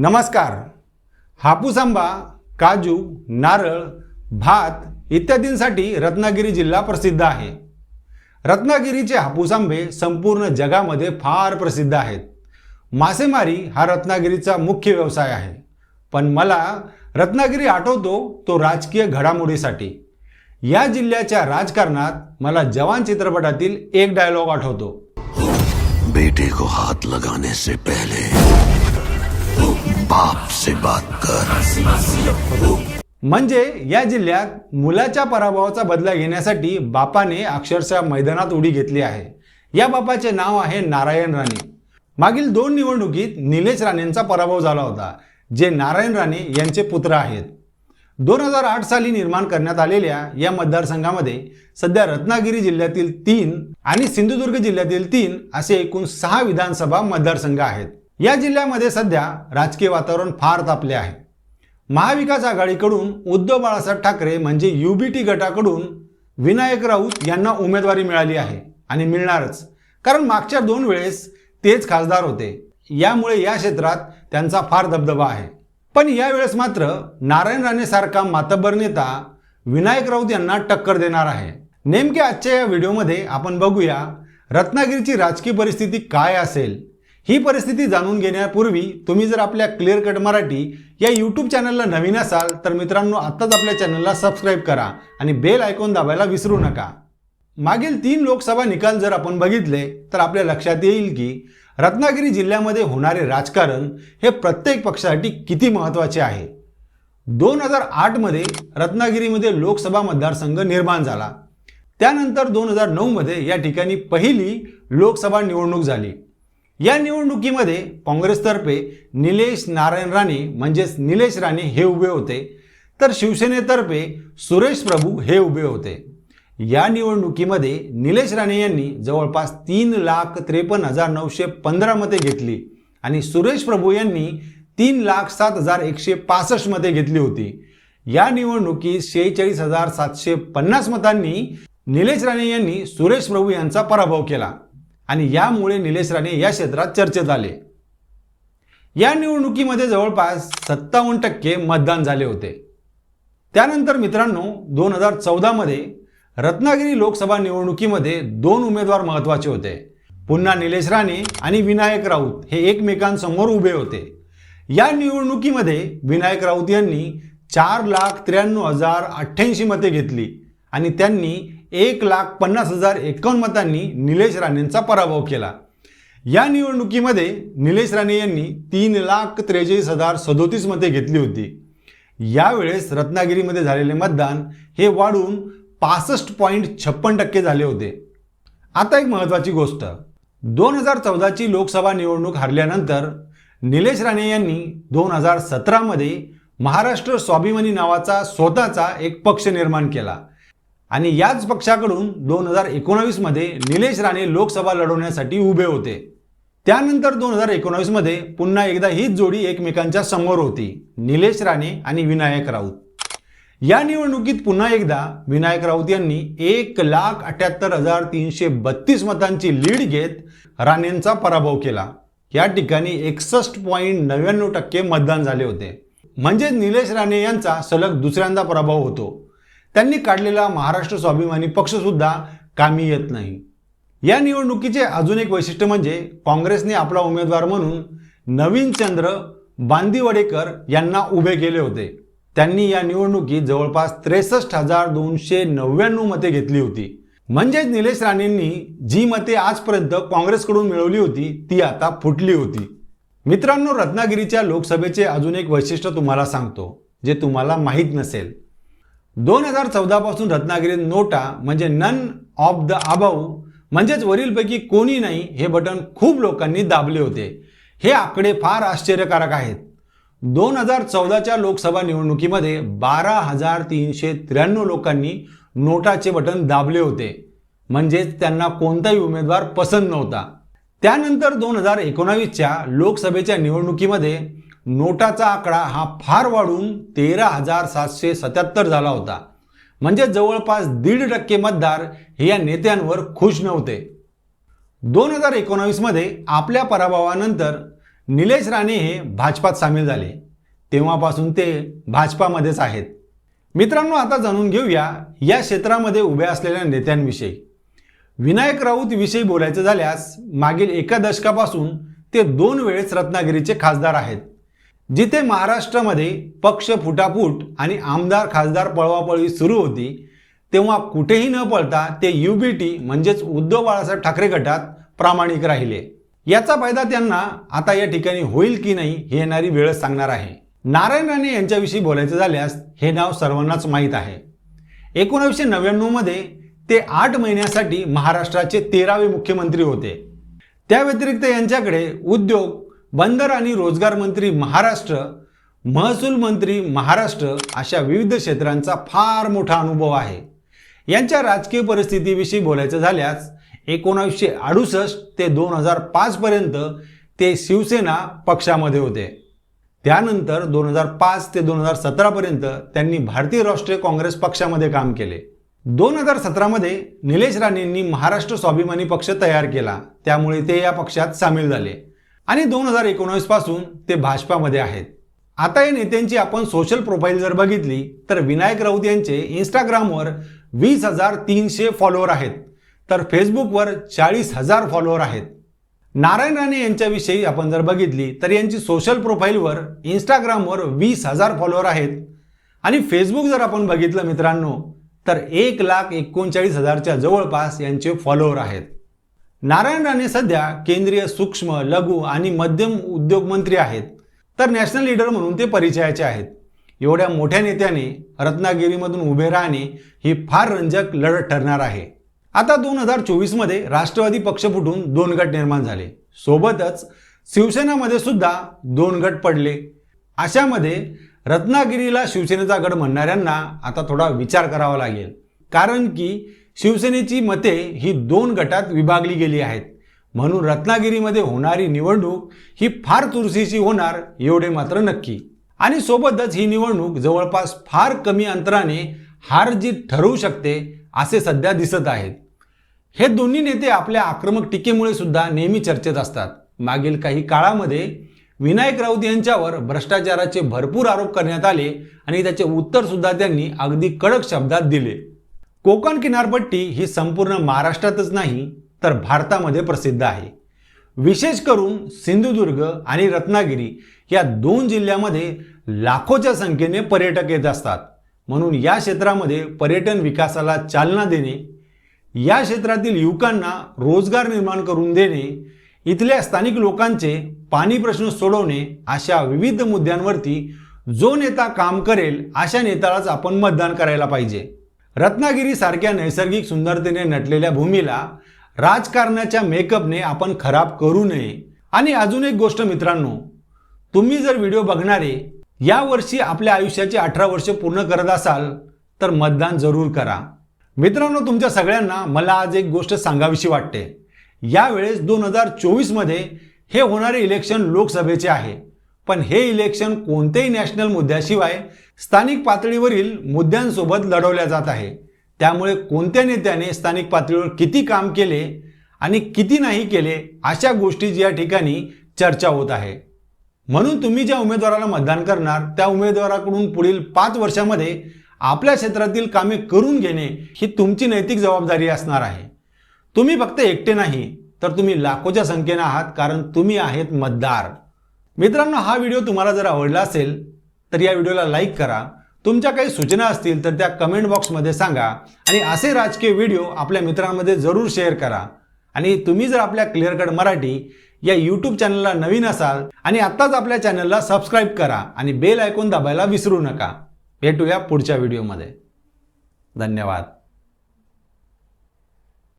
नमस्कार. हापूस आंबा काजू नारळ भात इत्यादींसाठी रत्नागिरी जिल्हा प्रसिद्ध आहे. रत्नागिरीचे हापूस आंबे संपूर्ण जगामध्ये फार प्रसिद्ध आहेत. मासेमारी हा रत्नागिरीचा मुख्य व्यवसाय आहे. पण मला रत्नागिरी आठवतो तो राजकीय घडामोडीसाठी. या जिल्ह्याच्या राजकारणात मला जवान चित्रपटातील एक डायलॉग आठवतो. बेटे को हात लगाने से पहले बाप से बात कर। म्हणजे या जिल्ह्यात मुलाच्या पराभवाचा बदला घेण्यासाठी बापाने अक्षरशः मैदानात उडी घेतली आहे. या बापाचे नाव आहे नारायण राणे. मागील दोन निवडणुकीत निलेश राणेंचा पराभव झाला होता जे नारायण राणे यांचे पुत्र आहेत. दोन हजार आठ साली निर्माण करण्यात आलेल्या या मतदारसंघामध्ये सध्या रत्नागिरी जिल्ह्यातील तीन आणि सिंधुदुर्ग जिल्ह्यातील तीन असे एकूण सहा विधानसभा मतदारसंघ आहेत. या जिल्ह्यामध्ये सध्या राजकीय वातावरण फार तापले आहे. महाविकास आघाडीकडून उद्धव बाळासाहेब ठाकरे म्हणजे युबीटी गटाकडून विनायक राऊत यांना उमेदवारी मिळाली आहे आणि मिळणारच. कारण मागच्या दोन वेळेस तेच खासदार होते. यामुळे या क्षेत्रात त्यांचा फार दबदबा आहे. पण यावेळेस मात्र नारायण राणे सारखा मातब्बर नेता विनायक राऊत यांना टक्कर देणार आहे. नेमके आजच्या या व्हिडिओमध्ये आपण बघूया रत्नागिरीची राजकीय परिस्थिती काय असेल ही परिस्थिती जाणून घेण्यापूर्वी तुम्ही जर आपल्या क्लिअर कट मराठी या यूट्यूब चॅनलला नवीन असाल तर मित्रांनो आत्ताच आपल्या चॅनलला सबस्क्राईब करा आणि बेल आयकॉन दाबायला विसरू नका. मागील तीन लोकसभा निकाल जर आपण बघितले तर आपल्या लक्षात येईल की रत्नागिरी जिल्ह्यामध्ये होणारे राजकारण हे प्रत्येक पक्षासाठी किती महत्त्वाचे आहे. दोन हजार आठमध्ये रत्नागिरीमध्ये लोकसभा मतदारसंघ निर्माण झाला. त्यानंतर दोन हजार नऊमध्ये या ठिकाणी पहिली लोकसभा निवडणूक झाली. या निवडणुकीमध्ये काँग्रेसतर्फे निलेश नारायण राणे म्हणजेच निलेश राणे हे उभे होते. तर शिवसेनेतर्फे सुरेश प्रभू हे उभे होते. या निवडणुकीमध्ये निलेश राणे यांनी जवळपास तीन लाख त्रेपन्न हजार नऊशे पंधरा मते घेतली आणि सुरेश प्रभू यांनी तीन लाख सात हजार एकशे पासष्ट मते घेतली होती. या निवडणुकीत शेहेचाळीस हजार सातशे पन्नास मतांनी निलेश राणे यांनी सुरेश प्रभू यांचा पराभव केला. आणि यामुळे निलेश राणे या क्षेत्रात चर्चेत आले. या निवडणुकीमध्ये जवळपास सत्तावन्न टक्के मतदान झाले होते. त्यानंतर मित्रांनो दोन हजार चौदामध्ये रत्नागिरी लोकसभा निवडणुकीमध्ये दोन उमेदवार महत्त्वाचे होते. पुन्हा निलेश राणे आणि विनायक राऊत हे एकमेकांसमोर उभे होते. या निवडणुकीमध्ये विनायक राऊत यांनी चार लाख त्र्याण्णव हजार अठ्ठ्याऐंशी मते घेतली आणि त्यांनी एक लाख पन्नास हजार एकावन्न मतांनी निलेश राणेंचा पराभव केला. या निवडणुकीमध्ये निलेश राणे यांनी तीन लाख त्रेचाळीस हजार सदोतीस मते घेतली होती. यावेळेस रत्नागिरीमध्ये झालेले मतदान हे वाढून पासष्ट पॉईंट छप्पन टक्के झाले होते. आता एक महत्त्वाची गोष्ट. दोन हजार चौदाची लोकसभा निवडणूक हरल्यानंतर निलेश राणे यांनी दोन हजार सतरामध्ये महाराष्ट्र स्वाभिमानी नावाचा स्वतःचा एक पक्ष निर्माण केला. आणि याच पक्षाकडून दोन हजार एकोणावीसमध्ये निलेश राणे लोकसभा लढवण्यासाठी उभे होते. त्यानंतर दोन हजार एकोणावीसमध्ये पुन्हा एकदा हीच जोडी एकमेकांच्या समोर होती निलेश राणे आणि विनायक राऊत. या निवडणुकीत पुन्हा एकदा विनायक राऊत यांनी एक लाख अठ्याहत्तर हजार तीनशे बत्तीस मतांची लीड घेत राणेंचा पराभव केला. या ठिकाणी एकसष्ट पॉईंट नव्याण्णव टक्के मतदान झाले होते. म्हणजे निलेश राणे यांचा सलग दुसऱ्यांदा पराभव होतो. त्यांनी काढलेला महाराष्ट्र स्वाभिमानी पक्षसुद्धा कामी येत नाही. या निवडणुकीचे अजून एक वैशिष्ट्य म्हणजे काँग्रेसने आपला उमेदवार म्हणून नवीन चंद्र बांदिवडेकर यांना उभे केले होते. त्यांनी या निवडणुकीत जवळपास त्रेसष्ट हजार दोनशे नव्याण्णव मते घेतली होती. म्हणजेच निलेश राणेंनी जी मते आजपर्यंत काँग्रेसकडून मिळवली होती ती आता फुटली होती. मित्रांनो रत्नागिरीच्या लोकसभेचे अजून एक वैशिष्ट्य तुम्हाला सांगतो जे तुम्हाला माहीत नसेल. दोन हजार चौदापासून रत्नागिरीत नोटा म्हणजे नन ऑफ द अबाऊ म्हणजेच वरीलपैकी कोणी नाही हे बटन खूप लोकांनी दाबले होते. हे आकडे फार आश्चर्यकारक आहेत. दोन हजार चौदाच्या लोकसभा निवडणुकीमध्ये बारा हजार तीनशे त्र्याण्णव लोकांनी नोटाचे बटन दाबले होते. म्हणजेच त्यांना कोणताही उमेदवार पसंत नव्हता. त्यानंतर दोन हजार एकोणावीसच्या लोकसभेच्या निवडणुकीमध्ये नोटाचा आकडा हा फार वाढून तेरा हजार सातशे सत्याहत्तर झाला होता. म्हणजे जवळपास दीड टक्के मतदार हे या नेत्यांवर खुश नव्हते. दोन हजार एकोणावीसमध्ये आपल्या पराभवानंतर निलेश राणे हे भाजपात सामील झाले. तेव्हापासून ते भाजपामध्येच आहेत. मित्रांनो आता जाणून घेऊया या क्षेत्रामध्ये उभ्या असलेल्या नेत्यांविषयी. विनायक राऊत विषयी बोलायचं झाल्यास मागील एका दशकापासून ते दोन वेळेस रत्नागिरीचे खासदार आहेत. जिथे महाराष्ट्रामध्ये पक्ष फुटाफूट आणि आमदार खासदार पळवापळवी सुरू होती तेव्हा कुठेही न पळता ते युबीटी म्हणजेच उद्धव बाळासाहेब ठाकरे गटात प्रामाणिक राहिले. याचा फायदा त्यांना आता या ठिकाणी होईल की नाही हे येणारी वेळच सांगणार आहे. नारायण राणे यांच्याविषयी बोलायचं झाल्यास हे नाव सर्वांनाच माहीत आहे. एकोणीसशे नव्याण्णवमध्ये ते आठ महिन्यासाठी महाराष्ट्राचे तेरावे मुख्यमंत्री होते. त्या व्यतिरिक्त यांच्याकडे उद्योग बंदर आणि रोजगार मंत्री महाराष्ट्र महसूल मंत्री महाराष्ट्र अशा विविध क्षेत्रांचा फार मोठा अनुभव आहे. यांच्या राजकीय परिस्थितीविषयी बोलायचं झाल्यास एकोणावीसशे अडुसष्ट ते दोन हजार पाचपर्यंत ते शिवसेना पक्षामध्ये होते. त्यानंतर दोन हजार पाच ते दोन हजार सतरापर्यंत त्यांनी भारतीय राष्ट्रीय काँग्रेस पक्षामध्ये काम केले. दोन हजार सतरामध्ये निलेश राणेंनी महाराष्ट्र स्वाभिमानी पक्ष तयार केला. त्यामुळे ते या पक्षात सामील झाले. आणि दोन हजार एकोणीसपासून ते भाजपामध्ये आहेत. आता या नेत्यांची आपण सोशल प्रोफाईल जर बघितली तर विनायक राऊत यांचे इंस्टाग्रामवर वीस हजार तीनशे फॉलोअर आहेत. तर फेसबुकवर चाळीस हजार फॉलोअर आहेत. नारायण राणे यांच्याविषयी आपण जर बघितली तर यांची सोशल प्रोफाईलवर इंस्टाग्रामवर वीस हजार फॉलोअर आहेत. आणि फेसबुक जर आपण बघितलं मित्रांनो तर एक लाख एकोणचाळीस हजारच्या जवळपास यांचे फॉलोअर आहेत. नारायण राणे सध्या केंद्रीय सूक्ष्म लघु आणि मध्यम उद्योग मंत्री आहेत. तर नॅशनल लीडर म्हणून ते परिचयाचे आहेत. एवढ्या मोठ्या नेत्याने रत्नागिरीमधून उभे राहणे ही फार रंजक लढत ठरणार आहे. आता दोन हजार चोवीसमध्ये राष्ट्रवादी पक्ष फुटून दोन गट निर्माण झाले. सोबतच शिवसेनामध्ये सुद्धा दोन गट पडले. अशामध्ये रत्नागिरीला शिवसेनेचा गड म्हणणाऱ्यांना आता थोडा विचार करावा लागेल. कारण की शिवसेनेची मते ही दोन गटात विभागली गेली आहेत. म्हणून रत्नागिरीमध्ये होणारी निवडणूक ही फार चुरशीची होणार एवढे मात्र नक्की. आणि सोबतच ही निवडणूक जवळपास फार कमी अंतराने हार जी ठरवू शकते असे सध्या दिसत आहेत. हे दोन्ही नेते आपल्या आक्रमक टीकेमुळे सुद्धा नेहमी चर्चेत असतात. मागील काही काळामध्ये विनायक राऊत यांच्यावर भ्रष्टाचाराचे भरपूर आरोप करण्यात आले आणि त्याचे उत्तर सुद्धा त्यांनी अगदी कडक शब्दात दिले. कोकण किनारपट्टी ही संपूर्ण महाराष्ट्रातच नाही तर भारतामध्ये प्रसिद्ध आहे. विशेष करून सिंधुदुर्ग आणि रत्नागिरी या दोन जिल्ह्यामध्ये लाखोच्या संख्येने पर्यटक येत असतात. म्हणून या क्षेत्रामध्ये पर्यटन विकासाला चालना देणे या क्षेत्रातील युवकांना रोजगार निर्माण करून देणे इथल्या स्थानिक लोकांचे पाणी प्रश्न सोडवणे अशा विविध मुद्द्यांवरती जो नेता काम करेल अशा नेत्यालाच आपण मतदान करायला पाहिजे. रत्नागिरीसारख्या नैसर्गिक सुंदरतेने नटलेल्या भूमीला राजकारणाच्या मेकअपने आपण खराब करू नये. आणि अजून एक गोष्ट मित्रांनो तुम्ही जर व्हिडिओ बघणारे यावर्षी आपल्या आयुष्याची अठरा वर्ष पूर्ण करत असाल तर मतदान जरूर करा. मित्रांनो तुमच्या सगळ्यांना मला आज एक गोष्ट सांगावीशी वाटते. यावेळेस दोन हजार चोवीसमध्ये हे होणारे इलेक्शन लोकसभेचे आहे. पण हे इलेक्शन कोणत्याही नॅशनल मुद्द्याशिवाय स्थानिक पातळीवरील मुद्द्यांसोबत लढवल्या जात आहे. त्यामुळे कोणत्या नेत्याने स्थानिक पातळीवर किती काम केले आणि किती नाही केले अशा गोष्टीची या ठिकाणी चर्चा होत आहे. म्हणून तुम्ही ज्या उमेदवाराला मतदान करणार त्या उमेदवाराकडून पुढील पाच वर्षामध्ये आपल्या क्षेत्रातील कामे करून घेणे ही तुमची नैतिक जबाबदारी असणार आहे. तुम्ही फक्त एकटे नाही तर तुम्ही लाखोच्या संख्येने आहात कारण तुम्ही आहेत मतदार. मित्रांनो हा व्हिडिओ तुम्हाला जर आवडला असेल तर या व्हिडिओला लाईक करा. तुमच्या काही सूचना असतील तर त्या कमेंट बॉक्समध्ये सांगा. आणि असे राजकीय व्हिडिओ आपल्या मित्रांमध्ये जरूर शेअर करा. आणि तुम्ही जर आपल्या क्लिअर कट मराठी या यूट्यूब चॅनलला नवीन असाल आणि आत्ताच आपल्या चॅनलला सबस्क्राईब करा आणि बेल ऐकून दाबायला विसरू नका. भेटूया पुढच्या व्हिडिओमध्ये धन्यवाद.